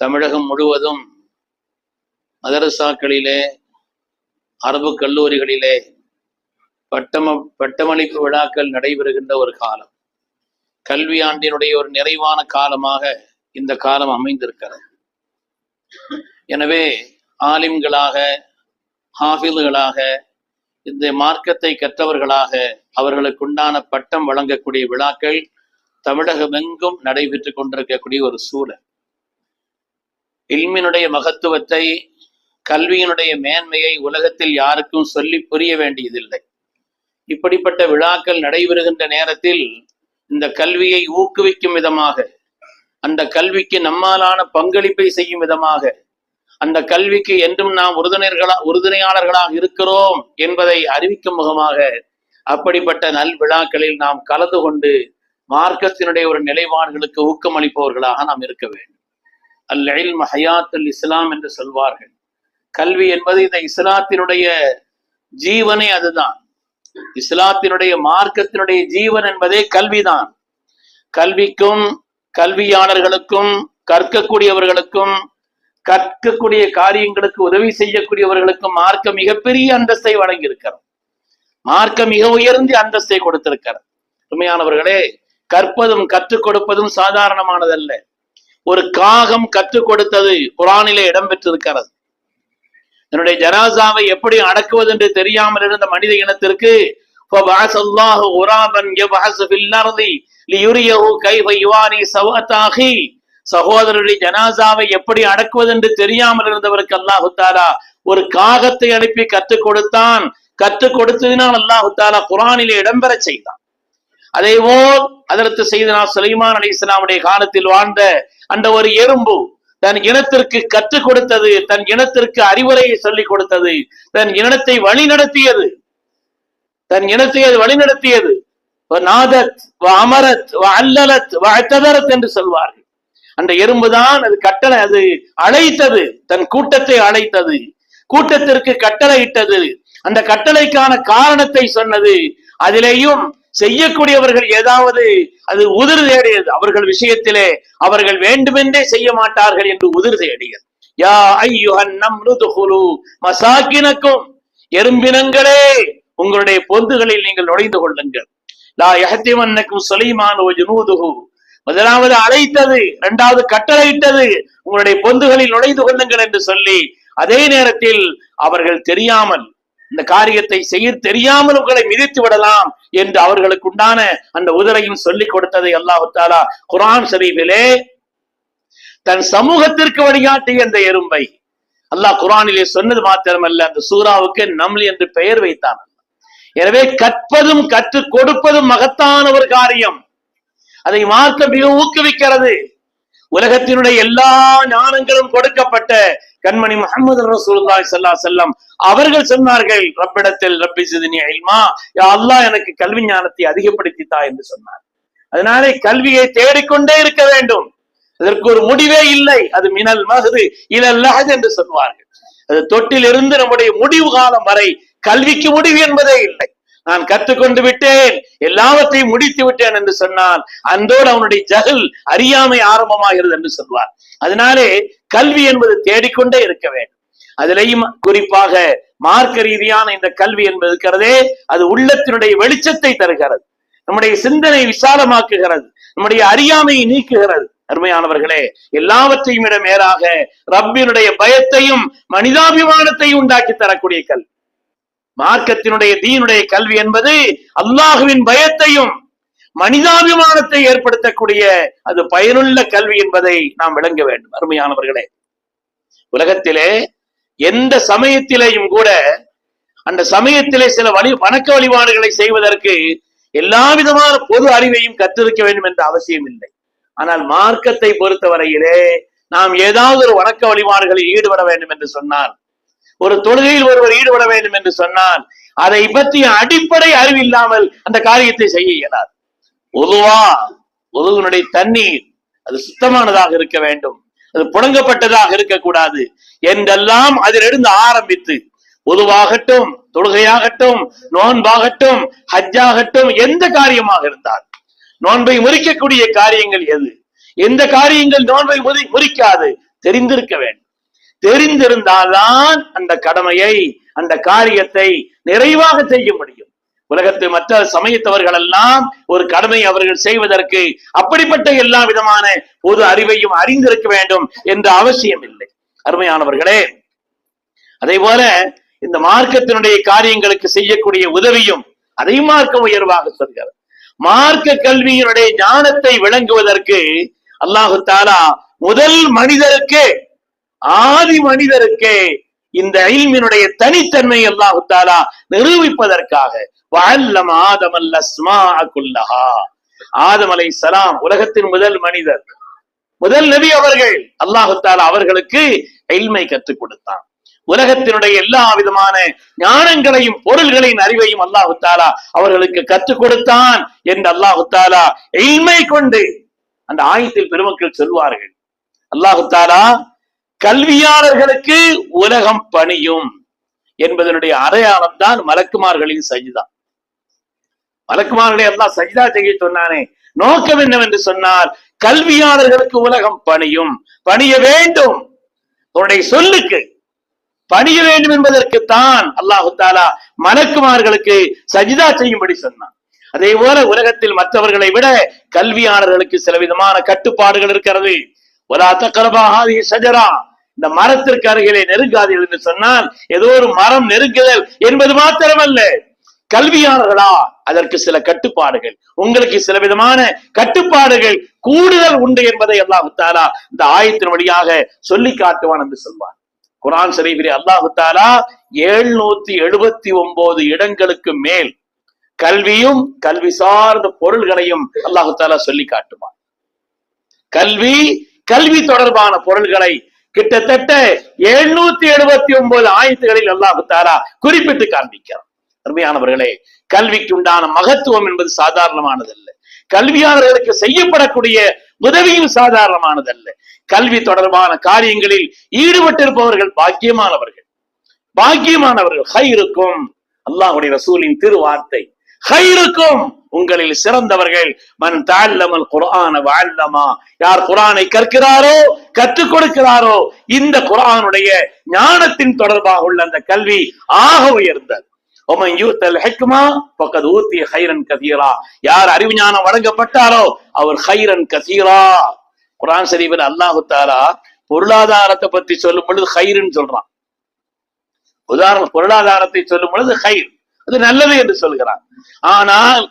தமிழகம் முழுவதும் மதரசாக்களிலே அரபு கல்லூரிகளிலே பட்டம பட்டமளிப்பு விழாக்கள் நடைபெறுகின்ற ஒரு காலம். கல்வியாண்டினுடைய ஒரு நிறைவான காலமாக இந்த காலம் அமைந்திருக்கிறது. எனவே ஆலிம்களாக ஹாஃபில்களாக இந்த மார்க்கத்தை கற்றவர்களாக அவர்களுக்குண்டான பட்டம் வழங்கக்கூடிய விழாக்கள் தமிழகமெங்கும் நடைபெற்றுக் கொண்டிருக்கக்கூடிய ஒரு சூழல். இல்மினுடைய மகத்துவத்தை கல்வியினுடைய மேன்மையை உலகத்தில் யாருக்கும் சொல்லி புரிய வேண்டியதில்லை. இப்படிப்பட்ட விழாக்கள் நடைபெறுகின்ற நேரத்தில் இந்த கல்வியை ஊக்குவிக்கும் விதமாக அந்த கல்விக்கு நம்மாலான பங்களிப்பை செய்யும் விதமாக அந்த கல்விக்கு என்றும் நாம் உறுதுணைகளா உறுதுணையாளர்களாக இருக்கிறோம் என்பதை அறிவிக்கும் முகமாக அப்படிப்பட்ட நல் விழாக்களில் நாம் கலந்து கொண்டு மார்க்கத்தினுடைய ஒரு நிலைப்பாடுகளுக்கு ஊக்கமளிப்பவர்களாக நாம் இருக்க வேண்டும். அல் இல்ம் ஹயாத் அல் இஸ்லாம் என்று சொல்வார்கள். கல்வி என்பது இந்த இஸ்லாத்தினுடைய ஜீவனே அதுதான். இஸ்லாத்தினுடைய மார்க்கத்தினுடைய ஜீவன் என்பதே கல்விதான். கல்விக்கும் கல்வியாளர்களுக்கும் கற்கக்கூடியவர்களுக்கும் கற்கக்கூடிய காரியங்களுக்கு உதவி செய்யக்கூடியவர்களுக்கும் மார்க்க மிகப்பெரிய அந்தஸ்தை வழங்கியிருக்கிறது. மார்க்க மிக உயர்ந்த அந்தஸ்தை கொடுத்திருக்கிறது. உண்மையானவர்களே கற்பதும் கற்றுக் கொடுப்பதும் சாதாரணமானதல்ல. ஒரு காகம் கற்றுக் கொடுத்தது குரானிலே இடம்பெற்றிருக்கிறது. என்னுடைய ஜனாசாவை எப்படி அடக்குவது என்று தெரியாமல் இருந்த மனித இனத்திற்கு சகோதரருடைய ஜனாசாவை எப்படி அடக்குவது என்று தெரியாமல் இருந்தவருக்கு அல்லாஹு தாலா ஒரு காகத்தை அனுப்பி கற்றுக் கொடுத்தான். கற்றுக் கொடுத்ததினால் அல்லாஹு தாலா குரானிலே இடம்பெற செய்தான். அதே போல் அதற்கு செய்தனா சுலைமான் அலி இஸ்லாமுடைய காலத்தில் வாழ்ந்த அந்த ஒரு எறும்பு தன் இனத்திற்கு கற்றுக் கொடுத்தது தன் இனத்திற்கு அறிவுரையை சொல்லிக் கொடுத்தது தன் இனத்தை வழி நடத்தியது தன் இனத்தை அது வழி நடத்தியது நாதத் அமரத் அல்லலத் அத்ததரத் என்று சொல்வார்கள். அந்த எறும்புதான் அது கட்டளை அது அழைத்தது தன் கூட்டத்தை அழைத்தது. கூட்டத்திற்கு கட்டளையிட்டது அந்த கட்டளைக்கான காரணத்தை சொன்னது. அதிலேயும் செய்யக்கூடியவர்கள் ஏதாவது அது உதிர் தேடியது. அவர்கள் விஷயத்திலே அவர்கள் வேண்டுமென்றே செய்ய மாட்டார்கள் என்று உதிர் தேடியது. யா ஐயுஹன் மசாக்கினக்கும் எறும்பினங்களே உங்களுடைய பொந்துகளில் நீங்கள் நுழைந்து கொள்ளுங்கள். லா யஹத்திமன்னக்கும் சுலைமான் ஜுனூதுகு முதலாவது அழைத்தது இரண்டாவது கட்டளையிட்டது உங்களுடைய பொந்துகளில் நுழைந்து கொள்ளுங்கள் என்று சொல்லி அதே நேரத்தில் அவர்கள் தெரியாமல் இந்த காரியத்தை செய்ய தெரியாமல் உங்களை மிதித்து விடலாம் என்று அவர்களுக்கு உண்டான அந்த உதரையும் சொல்லிக் கொடுத்ததை அல்லாஹு தாலா குரான் ஷரீஃபிலே தன் சமூகத்திற்கு வழிகாட்டிய அந்த எறும்பை அல்லாஹ் குரானிலே சொன்னது மாத்திரமல்ல அந்த சூறாவுக்கு நம்லி என்று பெயர் வைத்தான். எனவே கற்பதும் கற்றுக் கொடுப்பதும் மகத்தான ஒரு காரியம். அதை மார்க்க மிக ஊக்குவிக்கிறது. உலகத்தினுடைய எல்லா ஞானங்களும் கொடுக்கப்பட்ட கண்மணி முகமது ரசூலுல்லாஹி சல்லா செல்லம் அவர்கள் சொன்னார்கள் ரப்பிடத்தில் ரப்பி சிதினி அல்லாஹ் எனக்கு கல்வி ஞானத்தை அதிகப்படுத்தி தா என்று சொன்னார். அதனாலே கல்வியை தேடிக்கொண்டே இருக்க வேண்டும். அதற்கு ஒரு முடிவே இல்லை. அது மினல் மகது இலல்லஹ் என்று சொல்வார்கள். அது தொட்டிலிருந்து நம்முடைய முடிவு காலம் வரை கல்விக்கு முடிவு என்பதே இல்லை. நான் கற்றுக்கொண்டு விட்டேன் எல்லாவற்றையும் முடித்து விட்டேன் என்று சொன்னால் அந்தோடு அவனுடைய ஜகல் அறியாமை ஆரம்பமாகிறது என்று சொல்வார். அதனாலே கல்வி என்பது தேடிக்கொண்டே இருக்க வேண்டும். அதிலேயும் குறிப்பாக மார்க்க ரீதியான இந்த கல்வி என்பது இருக்கிறதே அது உள்ளத்தினுடைய வெளிச்சத்தை தருகிறது. நம்முடைய சிந்தனை விசாலமாக்குகிறது. நம்முடைய அறியாமையை நீக்குகிறது. அருமையானவர்களே எல்லாவற்றையும் விட மேலாக ரப்பினுடைய பயத்தையும் மனிதாபிமானத்தையும் உண்டாக்கி தரக்கூடிய கல்வி. மார்க்கத்தினுடைய தீனுடைய கல்வி என்பது அல்லாஹுவின் பயத்தையும் மனிதாபிமானத்தை ஏற்படுத்தக்கூடிய அது பயனுள்ள கல்வி என்பதை நாம் விளங்க வேண்டும் அருமையானவர்களே. உலகத்திலே எந்த சமயத்திலேயும் கூட அந்த சமயத்திலே சில வழி வணக்க வழிபாடுகளை செய்வதற்கு எல்லா விதமான பொது அறிவையும் கற்றிருக்க வேண்டும் என்ற அவசியம் இல்லை. ஆனால் மார்க்கத்தை பொறுத்தவரையிலே நாம் ஏதாவது ஒரு வணக்க வழிபாடுகளில் ஈடுபட வேண்டும் என்று சொன்னால் ஒரு தொழுகையில் ஒருவர் ஈடுபட வேண்டும் என்று சொன்னால் அதை பற்றிய அடிப்படை அறிவில்லாமல் அந்த காரியத்தை செய்ய இயலாது. உதுவா உதுவனுடைய தண்ணீர் அது சுத்தமானதாக இருக்க வேண்டும். அது புழங்கப்பட்டதாக இருக்கக்கூடாது. என்றெல்லாம் அதிலிருந்து ஆரம்பித்து உதுவாகட்டும் தொழுகையாகட்டும் நோன்பாகட்டும் ஹஜ்ஜாகட்டும் எந்த காரியமாக இருந்தால் நோன்பை முறிக்கக்கூடிய காரியங்கள் எது? எந்த காரியங்கள் நோன்பை முறி முறிக்காது? தெரிந்திருக்க வேண்டும். தெரிந்திருந்தால்தான் அந்த கடமையை அந்த காரியத்தை நிறைவாக செய்ய முடியும். உலகத்து மற்ற சமயத்தவர்கள் எல்லாம் ஒரு கடமை அவர்கள் செய்வதற்கு அப்படிப்பட்ட எல்லா விதமான பொது அறிவையும் அறிந்திருக்க வேண்டும் என்ற அவசியம் இல்லை அருமையானவர்களே அதே போல இந்த மார்க்கத்தினுடைய காரியங்களுக்கு செய்யக்கூடிய உதவியும் அதையும் மார்க்க உயர்வாக சொல்கிறது. மார்க்க கல்வியினுடைய ஞானத்தை விளங்குவதற்கு அல்லாஹு தாலா முதல் மனிதருக்கு ஆதி மனிதருக்கு இந்த இல்மினுடைய தனித்தன்மை அல்லாஹு தாலா நிரூபிப்பதற்காக வஅல்லம ஆதம் குல்லஹா. ஆதம் அலைஹிஸ்ஸலாம் உலகத்தின் முதல் மனிதர். முதல் நபி அவர்கள். அல்லாஹு தாலா அவர்களுக்கு இல்மை கற்றுக் கொடுத்தான். உலகத்தினுடைய எல்லா விதமான ஞானங்களையும் பொருள்களின் அறிவையும் அல்லாஹு தாலா அவர்களுக்கு கற்றுக் கொடுத்தான் என்று அல்லாஹு தாலா இல்மை கொண்டு அந்த ஆயத்தில் பெருமக்கள் சொல்வார்கள். அல்லாஹு தாலா கல்வியாளர்களுக்கு உலகம் பணியும் என்பதனுடைய அடையாளம் தான் மலக்குமார்களின் சஜிதான் மலக்குமாரனை எல்லாம் சஜிதா செய்ய சொன்னானே. நோக்கம் என்னவென்று சொன்னால் கல்வியாளர்களுக்கு உலகம் பணியும் பணிய வேண்டும். உன்னுடைய சொல்லுக்கு பணிய வேண்டும் என்பதற்குத்தான் அல்லாஹு தாலா மலக்குமார்களுக்கு சஜிதா செய்யும்படி சொன்னான். அதே போல உலகத்தில் மற்றவர்களை விட கல்வியாளர்களுக்கு சில விதமான கட்டுப்பாடுகள் இருக்கிறது. ஒரு அத்தக்கரபாகாதி சஜரா இந்த மரத்திற்கு அருகிலே நெருங்காதீர்கள் என்று சொன்னால் ஏதோ ஒரு மரம் நெருங்குதல் என்பது மாத்திரமல்ல. கல்வியாளர்களா? அதற்கு சில கட்டுப்பாடுகள். உங்களுக்கு சில விதமான கட்டுப்பாடுகள் கூடுதல் உண்டு என்பதை அல்லாஹு தாலா இந்த ஆயத்தின் வழியாக சொல்லி காட்டுவான் என்று சொல்வார் குரான் சரீபிரி அல்லாஹு தாலா எழுநூத்தி எழுபத்தி ஒன்பது இடங்களுக்கு மேல் கல்வியும் கல்வி சார்ந்த பொருள்களையும் அல்லாஹு தாலா சொல்லி காட்டுவான். கல்வி கல்வி தொடர்பான பொருள்களை கிட்டத்தட்ட எழுநூத்தி எழுபத்தி ஒன்பது ஆயத்துகளில் அல்லாஹு தாலா குறிப்பிட்டு காண்பிக்கிறார் அருமையானவர்களே கல்விக்கு உண்டான மகத்துவம் என்பது சாதாரணமானதல்ல. கல்வியாளர்களுக்கு செய்யப்படக்கூடிய உதவியும் சாதாரணமானதல்ல. கல்வி தொடர்பான காரியங்களில் ஈடுபட்டிருப்பவர்கள் பாக்கியமானவர்கள். பாக்கியமானவர்கள். ஹைருக்கும் அல்லாஹுடைய ரசூலின் திருவார்த்தை. ஹைருக்கும் உங்களில் சிறந்தவர்கள். மன் தாழ்லமல் குரான வாழ்லமா யார் குரானை கற்கிறாரோ கற்றுக் கொடுக்கிறாரோ இந்த குரானுடைய ஞானத்தின் தொடர்பாக உள்ள அந்த கல்வி ஆக உயர்ந்தது. ஒமன் பக்கத் ஹைரன் யார் அறிவு ஞானம் வழங்கப்பட்டாரோ அவர் ஹைரன் கசீரா குரான் ஷரீஃபில் அல்லாஹு தாரா பொருளாதாரத்தை பத்தி சொல்லும் பொழுது ஹைருன்னு சொல்றான். உதாரணம் பொருளாதாரத்தை சொல்லும் பொழுது ஹைர் அது நல்லது என்று சொல்கிறான். ஆனால்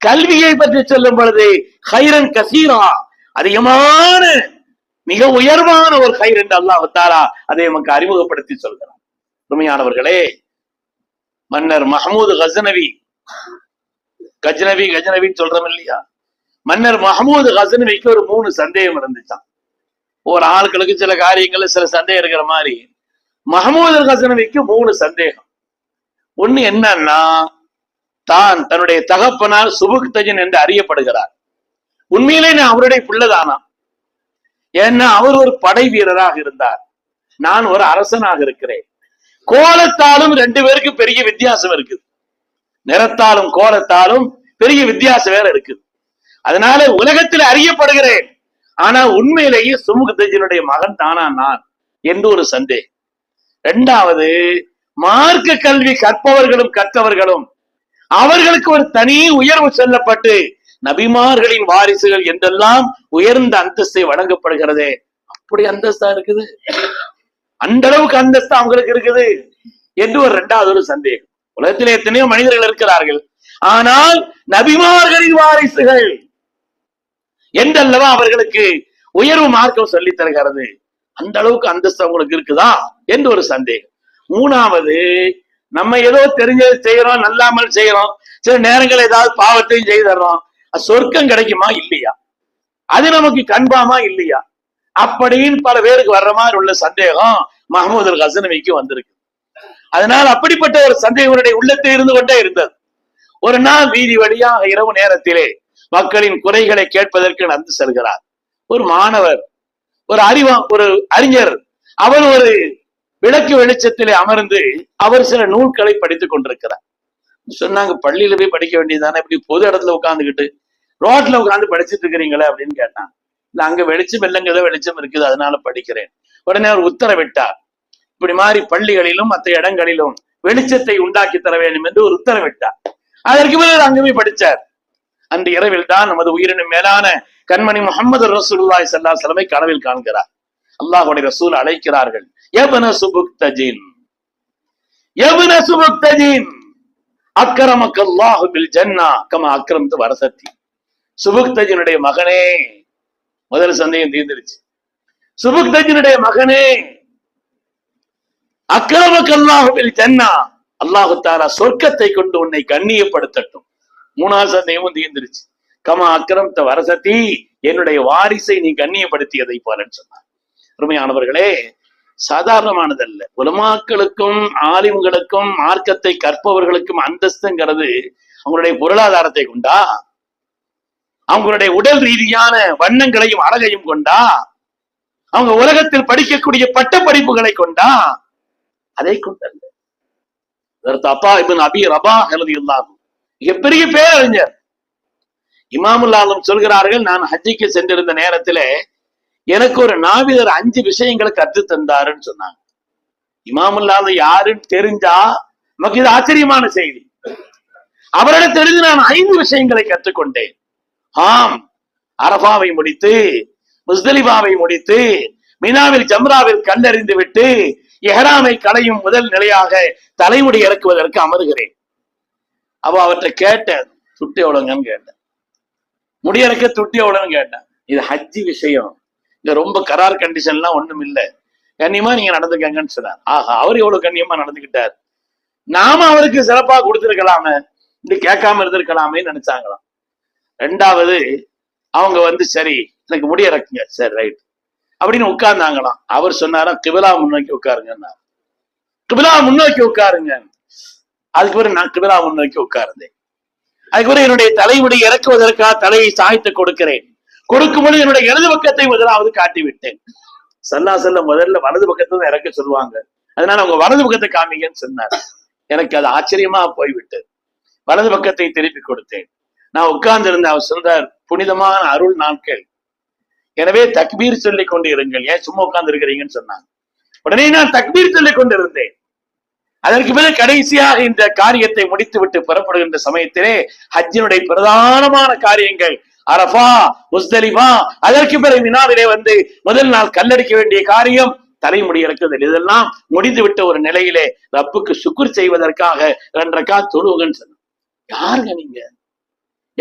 கல்வியை பற்றி சொல்லும் பொழுது ஹைரன் கசீரா அதிகமான மிக உயர்வான ஒரு ஹைர் என்று அல்லாஹு தாரா அதை நமக்கு அறிமுகப்படுத்தி சொல்கிறான். உண்மையானவர்களே மன்னர் மஹமூது கஜனவி. கஜனவி கஜனவின்னு சொல்றோம் இல்லையா? மன்னர் மஹமூது கஜனவிக்கு ஒரு மூணு சந்தேகம் இருந்துச்சான் ஒரு ஆட்களுக்கு சில காரியங்கள்ல சில சந்தேகம் இருக்கிற மாதிரி. மஹமூது கசனவிக்கு மூணு சந்தேகம். ஒண்ணு என்னன்னா தான் தன்னுடைய தகப்பனால் சுபுக் தஜன் என்று அறியப்படுகிறார். உண்மையிலே நான் அவருடைய பிள்ளைதானா? ஏன்னா அவர் ஒரு படை வீரராக இருந்தார். நான் ஒரு அரசனாக இருக்கிறேன். கோலத்தாலும் ரெண்டு பேருக்கு பெரிய வித்தியாசம் இருக்குது நிறத்தாலும் கோலத்தாலும் பெரிய வித்தியாசம் வேற இருக்குது அதனால உலகத்தில் அறியப்படுகிறேன். ஆனா உண்மையிலேயே சுமுக மகன் தானா நான் என்று ஒரு சந்தேகம். இரண்டாவது மார்க்க கல்வி கற்பவர்களும் கற்றவர்களும் அவர்களுக்கு ஒரு தனி உயர்வு செல்லப்பட்டு நபிமார்களின் வாரிசுகள் என்றெல்லாம் உயர்ந்த அந்தஸ்தை வழங்கப்படுகிறதே. அப்படி அந்தஸ்தா இருக்குது? அந்த அளவுக்கு அந்தஸ்து அவங்களுக்கு இருக்குது என்று ஒரு இரண்டாவது ஒரு சந்தேகம். உலகத்திலே எத்தனையோ மனிதர்கள் இருக்கிறார்கள். ஆனால் நபிமார்களின் வாரிசுகள் என்றல்லவா அவர்களுக்கு உயர்வு மார்க்கம் சொல்லி தருகிறது? அந்த அளவுக்கு அந்தஸ்து அவங்களுக்கு இருக்குதா என்று ஒரு சந்தேகம். மூணாவது நம்ம ஏதோ தெரிஞ்சது செய்யறோம் நல்லாமல் செய்யறோம் சில நேரங்கள் ஏதாவது பாவத்தையும் செய்தர்றோம் சொர்க்கம் கிடைக்குமா? இல்லையா. அது நமக்கு கண்பாமா இல்லையா. அப்படின்னு பல பேருக்கு வர்ற மாதிரி உள்ள சந்தேகம் மஹமூது அல் ஹசனவிக்கு வந்திருக்கு. அதனால் அப்படிப்பட்ட ஒரு சந்தேகம் அவருடைய உள்ளத்தில் இருந்து கொண்டே இருந்தது. ஒரு நாள் வீதி வழியாக இரவு நேரத்திலே மக்களின் குறைகளை கேட்பதற்கு நடந்து செல்கிறார். ஒரு மாணவர் ஒரு அறிவா ஒரு அறிஞர் அவர் ஒரு விளக்கு வெளிச்சத்திலே அமர்ந்து அவர் சில நூல்களை படித்துக் கொண்டிருக்கிறார். சொன்னாங்க பள்ளியில போய் படிக்க வேண்டியதுதானே? இப்படி பொது இடத்துல உட்காந்துக்கிட்டு ரோட்ல உட்காந்து படிச்சிட்டு இருக்கிறீங்களே? அப்படின்னு கேட்டான். இல்ல அங்க வெளிச்சம் இல்லைங்கிறத வெளிச்சம் இருக்குது அதனால படிக்கிறேன். உடனே அவர் உத்தரவிட்டார். இப்படி மாதிரி பள்ளிகளிலும் மற்ற இடங்களிலும் வெளிச்சத்தை உண்டாக்கி தர வேண்டும் என்று ஒரு உத்தரவிட்டார். அதற்கு பிறகு அங்குமே படிச்சார். அன்று இரவில் தான் நமது உயிரினும் மேலான கண்மணி முகமது ரசூல்லாய் சல்லா செலவை கனவில் காண்கிறார். அல்லாஹுடைய ரசூல் அழைக்கிறார்கள் எவன சுபுக்தஜின் எவன சுபுக்தஜின் அக்கரமக்கல்லாஹு பில் ஜன்னா கம அக்ரம்து வரசத்தி சுபுக்தஜினுடைய மகனே முதல் சந்தேகம் தீர்ந்துருச்சு. சுபுக்தஜினுடைய மகனே அக்கிரமக்கல்லாஹு பில் தென்னா அல்லாஹு தாரா சொர்க்கத்தை கொண்டு உன்னை கண்ணியப்படுத்தட்டும். மூணாவது சந்தேகமும் தீர்ந்துருச்சு. கமா அக்கிரமத்த வரசத்தி என்னுடைய வாரிசை நீ கண்ணியப்படுத்தியதை போலன்னு சொன்னார். அருமையானவர்களே சாதாரணமானதல்ல. உலமாக்களுக்கும் ஆலிம்களுக்கும் மார்க்கத்தை கற்பவர்களுக்கும் அந்தஸ்துங்கிறது அவங்களுடைய பொருளாதாரத்தை கொண்டா அவங்களுடைய உடல் ரீதியான வண்ணங்களையும் அழகையும் கொண்டா அவங்க உலகத்தில் படிக்கக்கூடிய பட்ட படிப்புகளை கொண்டா அதை கொண்டல்ல அதற்கு அப்பா இபின் அபி ரபா எழுதியுள்ளாகும் மிகப்பெரிய பேரறிஞர். இமாமுல்லாலும் சொல்கிறார்கள் நான் ஹஜ்ஜிக்கு சென்றிருந்த நேரத்திலே எனக்கு ஒரு நாவிதர் அஞ்சு விஷயங்களை கற்று தந்தாருன்னு சொன்னாங்க. இமாமுல்லாத யாருன்னு தெரிஞ்சா நமக்கு இது ஆச்சரியமான செய்தி. அவரிடத்திலிருந்து நான் ஐந்து விஷயங்களை கற்றுக்கொண்டேன். ஆம். அரபாவை முடித்து முஸ்தலிபாவை முடித்து மினாவில் ஜம்ராவில் கண்டறிந்து விட்டு எஹராமை களையும் முதல் நிலையாக தலைமுடி இறக்குவதற்கு அமருகிறேன். அவ அவற்றை கேட்டேன். துட்டி எவ்வளவுங்கன்னு கேட்டேன். முடியறக்க துட்டி எவ்வளவுன்னு கேட்டேன். இது ஹஜ்ஜி விஷயம். இங்க ரொம்ப கரார் கண்டிஷன்லாம் ஒண்ணும் இல்ல. கண்ணியமா நீங்க நடந்துக்கங்கன்னு சொன்னார். ஆஹா அவர் எவ்வளவு கண்ணியமா நடந்துகிட்டார் நாம அவருக்கு சிறப்பா கொடுத்திருக்கலாமே. இப்படி கேட்காம இருந்திருக்கலாமே நினைச்சாங்களாம். ரெண்டாவது அவங்க வந்து சரி எனக்கு முடிய இறக்குங்க சரி ரைட் அப்படின்னு உட்கார்ந்தாங்களாம். அவர் சொன்னாராம் கிபிலா முன்னோக்கி உட்காருங்க கிபிலா முன்னோக்கி உட்காருங்க. அதுக்கு பிறகு நான் கிபிலா முன்னோக்கி உட்கார்ந்தேன். அதுக்கு பிறகு என்னுடைய தலைமுடி இறக்குவதற்காக தலையை சாய்த்து கொடுக்கிறேன். கொடுக்கும்போது என்னுடைய இடது பக்கத்தை முதலாவது காட்டி விட்டேன் சல்லா செல்ல முதல்ல வலது பக்கத்தை தான் இறக்க சொல்லுவாங்க. அதனால அவங்க வலது பக்கத்தை காமிங்கன்னு சொன்னார். எனக்கு அது ஆச்சரியமா போய்விட்டது. வலது பக்கத்தை திருப்பி கொடுத்தேன். நான் உட்கார்ந்திருந்த அவர் சொல்றார் புனிதமான அருள் நாட்கள் எனவே தக்பீர் சொல்லிக் கொண்டு இருங்கள் ஏன் சும்மா உட்கார்ந்து இருக்கிறீங்கன்னு சொன்னாங்க. உடனே நான் தக்பீர் சொல்லிக் கொண்டு இருந்தேன் அதற்கு பிறகு கடைசியாக இந்த காரியத்தை முடித்துவிட்டு புறப்படுகின்ற சமயத்திலே ஹஜ்ஜினுடைய பிரதானமான காரியங்கள் அரஃபா முஸ்தலிமா அதற்கு பிறகு வினாவிலே வந்து முதல் நாள் கல்லடிக்க வேண்டிய காரியம் தலைமுடி இறக்குதல். இதெல்லாம் முடிந்துவிட்ட ஒரு நிலையிலே ரப்புக்கு சுக்குர் செய்வதற்காக ரெண்டரைக்கா தொழுவுகன்னு சொன்ன யாருங்க நீங்க?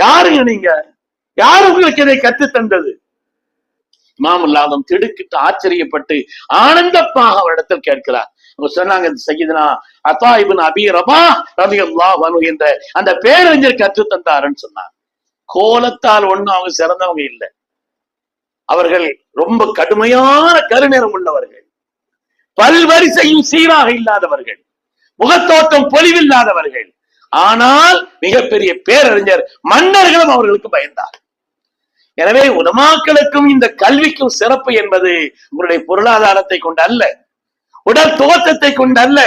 யாருங்க நீங்க? யார் உங்களுக்கு இதை கத்து தந்தது? மாமல்லாதம் திடுக்கிட்டு ஆச்சரியப்பட்டு ஆனந்தமாக அவரிடத்தில் கேட்கிறார். அவங்க சொன்னாங்க இந்த அத்தா இபின் அபி ரபா ரவி அல்லாஹ் என்ற அந்த பேரறிஞர் கற்று தந்தாருன்னு சொன்னார். கோலத்தால் ஒண்ணும் அவங்க சிறந்தவங்க இல்லை. அவர்கள் ரொம்ப கடுமையான கருநேரம் உள்ளவர்கள். பல்வரிசையும் சீராக இல்லாதவர்கள். முகத்தோட்டம் பொலிவில்லாதவர்கள். ஆனால் மிகப்பெரிய பேரறிஞர் மன்னர்களும் அவர்களுக்கு பயந்தார். எனவே உலமாக்களுக்கும் இந்த கல்விக்கும் சிறப்பு என்பது உங்களுடைய பொருளாதாரத்தை கொண்டு அல்ல உடல் தோற்றத்தை கொண்டு அல்ல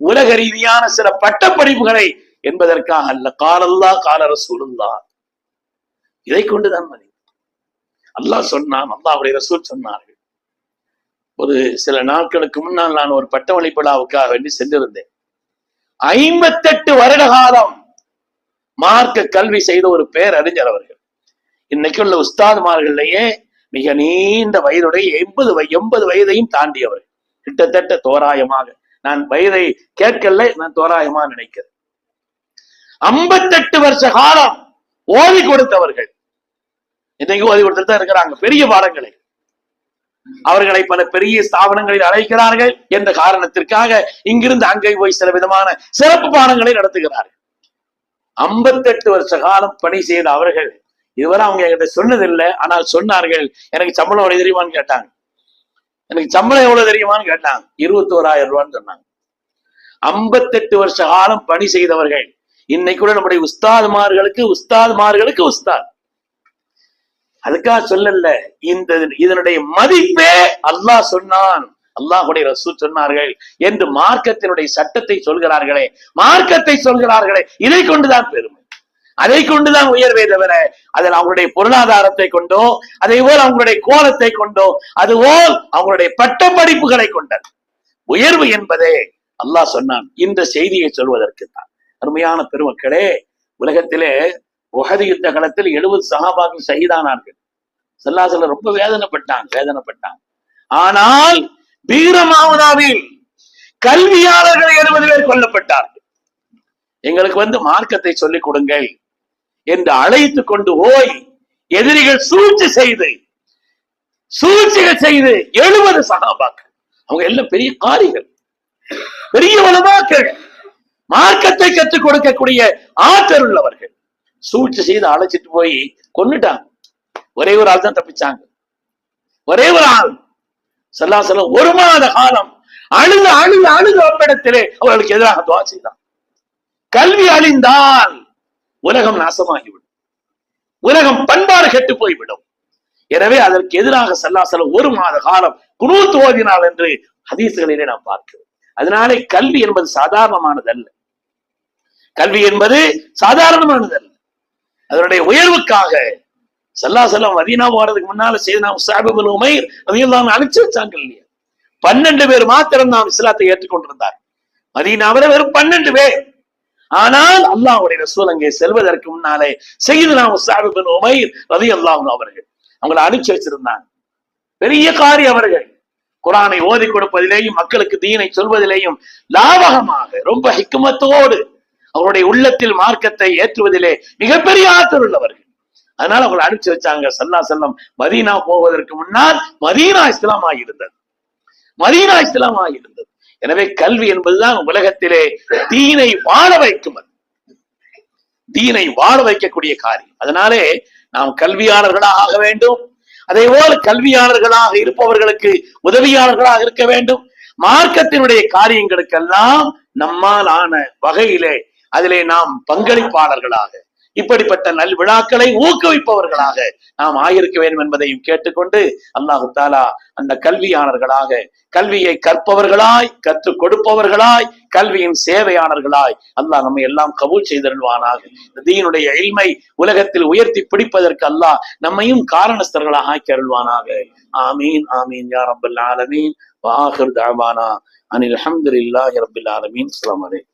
உலக ரீதியான சில பட்டப்படிப்புகளை என்பதற்காக அல்ல. காலல்லா காலர சூழல்லா இதை கொண்டுதான் மதி அல்லாஹ் சொன்னான் அல்லாஹ்வுடைய ரசூல் சொன்னார்கள். ஒரு சில நாட்களுக்கு முன்னால் நான் ஒரு பட்டமளிப்பலாவுக்காக வேண்டி சென்றிருந்தேன். ஐம்பத்தெட்டு வருட காலம் மார்க்க கல்வி செய்த ஒரு பேரறிஞர் அவர்கள். இன்னைக்கு உள்ள உஸ்தாதுமார்கள்லயே மிக நீண்ட வயதுடைய எண்பது வய எண்பது வயதையும் தாண்டியவர். கிட்டத்தட்ட தோராயமாக. நான் வயதை கேட்கல நான் தோராயமா நினைக்கிறேன். ஐம்பத்தெட்டு வருஷ காலம் ஓதி கொடுத்தவர்கள். இன்னைக்கு ஓதி கொடுத்துட்டு தான் இருக்கிறாங்க பெரிய பாடங்களை. அவர்களை பல பெரிய ஸ்தாபனங்களில் அழைக்கிறார்கள் என்ற காரணத்திற்காக இங்கிருந்து அங்கே போய் சில விதமான சிறப்பு பாடங்களை நடத்துகிறார்கள். ஐம்பத்தெட்டு வருஷ காலம் பணி செய்த அவர்கள் இதுவரை அவங்க என்கிட்ட சொன்னதில்லை. ஆனால் சொன்னார்கள் எனக்கு சம்பளம் எவ்வளவு தெரியுமான்னு கேட்டாங்க. எனக்கு சம்பளம் எவ்வளவு தெரியுமான்னு கேட்டாங்க. இருபத்தி ஓராயிரம் ரூபான்னு சொன்னாங்க. ஐம்பத்தெட்டு வருஷ காலம் பணி செய்தவர்கள். இன்னைக்கு கூட நம்முடைய உஸ்தாதுமார்களுக்கு உஸ்தாதுமார்களுக்கு உஸ்தாத். அதுக்காக சொல்லல. இந்த இதனுடைய மதிப்பே அல்லாஹ் சொன்னான். அல்லாஹுடைய ரசூ சொன்னார்கள். என்று மார்க்கத்தினுடைய சட்டத்தை சொல்கிறார்களே மார்க்கத்தை சொல்கிறார்களே இதை கொண்டுதான் பெருமை. அதை கொண்டுதான் உயர்வே தவிர அதில் அவங்களுடைய பொருளாதாரத்தை கொண்டோ அதே போல் அவங்களுடைய கோலத்தை கொண்டோ அதுபோல் அவங்களுடைய பட்ட படிப்புகளை கொண்டது. உயர்வு என்பதே அல்லாஹ் சொன்னான். இந்த செய்தியை சொல்வதற்கு தான் அருமையான பெருமக்களே உலகத்திலே உகது யுத்த களத்தில் எழுபது சகாபாக்கள் சகிதானார்கள். செல்லாசல ரொம்ப வேதனைப்பட்டாங்க வேதனைப்பட்டாங்க ஆனால் வீரமாவதாவில் கல்வியாளர்கள் எழுபது பேர் கொல்லப்பட்டார்கள். எங்களுக்கு வந்து மார்க்கத்தை சொல்லிக் கொடுங்கள் என்று அழைத்து கொண்டு போய் எதிரிகள் சூழ்ச்சி செய்து சூழ்ச்சிகள் செய்து எழுபது சகாபாக்கள். அவங்க எல்லாம் பெரிய காரிகள் பெரிய வளமாக்கள் மார்க்கத்தை கற்றுக் கொடுக்கக்கூடிய ஆற்றல் உள்ளவர்கள். சூழ்ச்சி செய்து அழைச்சிட்டு போய் கொன்னுட்டாங்க. ஒரே ஒரு ஆள் தான் தப்பிச்சாங்க. ஒரே ஒரு ஆள். சல்லா சொல்ல ஒரு மாத காலம் அழுது அழுது அழுது அவ்விடத்திலே அவர்களுக்கு எதிராக துவா செய்தான். கல்வி அழிந்தால் உலகம் நாசமாகிவிடும். உலகம் பண்பாடு கெட்டு போய்விடும். எனவே அதற்கு எதிராக சல்லாசலம் ஒரு மாத காலம் குணூத்து ஓதினாள் என்று ஹதீசுகளிலே நாம் பார்க்கிறோம். அதனாலே கல்வி என்பது சாதாரணமானதல்ல. கல்வி என்பது சாதாரணமானதல்ல. அதனுடைய உயர்வுக்காக சல்லா செல்லம் மதீனா போறதுக்கு முன்னால செய்து நாம் சாபிபுல் உமைர் அதையெல்லாம் அனுப்பிச்சு வச்சாங்க இல்லையா? பன்னெண்டு பேர் மாத்திரம் நாம் இஸ்லாத்தை ஏற்றுக்கொண்டிருந்தார் மதீனாவில வெறும் பன்னெண்டு பேர். ஆனால் அல்லாஹுடைய ரசூல் அங்கே செல்வதற்கு முன்னாலே செய்து நாம் சாபிபுல் உமைர் ரதி அல்லாஹ் அவர்கள் அவங்களை அனுப்பிச்சு வச்சிருந்தாங்க. பெரிய காரி அவர்கள். குரானை ஓதி கொடுப்பதிலேயும் மக்களுக்கு தீனை சொல்வதிலேயும் லாபகமாக ரொம்ப ஹிக்குமத்தோடு அவருடைய உள்ளத்தில் மார்க்கத்தை ஏற்றுவதிலே மிகப்பெரிய ஆற்றல் உள்ளவர்கள். அதனால அவங்களை அனுப்பிச்சு வச்சாங்க. சல்லா செல்லம் மதீனா போவதற்கு முன்னால் மதீனா இஸ்லாம் ஆகியிருந்தது மதீனா இஸ்லாம் ஆகியிருந்தது எனவே கல்வி என்பதுதான் உலகத்திலே தீனை வாழ வைக்கும் அது. தீனை வாழ வைக்கக்கூடிய காரியம். அதனாலே நாம் கல்வியாளர்களாக ஆக வேண்டும். அதே போல கல்வியாளர்களாக இருப்பவர்களுக்கு உதவியாளர்களாக இருக்க வேண்டும். மார்க்கத்தினுடைய காரியங்களுக்கெல்லாம் நம்மால் ஆன வகையிலே அதிலே நாம் பங்களிப்பாளர்களாக இப்படிப்பட்ட நல் விழாக்களை ஊக்குவிப்பவர்களாக நாம் ஆயிருக்க வேண்டும் என்பதையும் கேட்டுக்கொண்டு அல்லாஹு தாலா அந்த கல்வியாளர்களாக கல்வியை கற்பவர்களாய் கற்றுக் கொடுப்பவர்களாய் கல்வியின் சேவையாளர்களாய் அல்லாஹ் நம்மை எல்லாம் கபூல் செய்தருள்வானாக தீனுடைய இல்மை உலகத்தில் உயர்த்தி பிடிப்பதற்கு அல்லாஹ் நம்மையும் காரணஸ்தர்களாக ஆக்கி அருள்வானாக. ஆமீன் ஆமீன் யா ரப்பல் ஆலமீன். வாஹிர் தாவானா அனில் அல்ஹம்துலில்லாஹி ரப்பில் ஆலமீன். அஸ்ஸலாமு அலைக்கும்.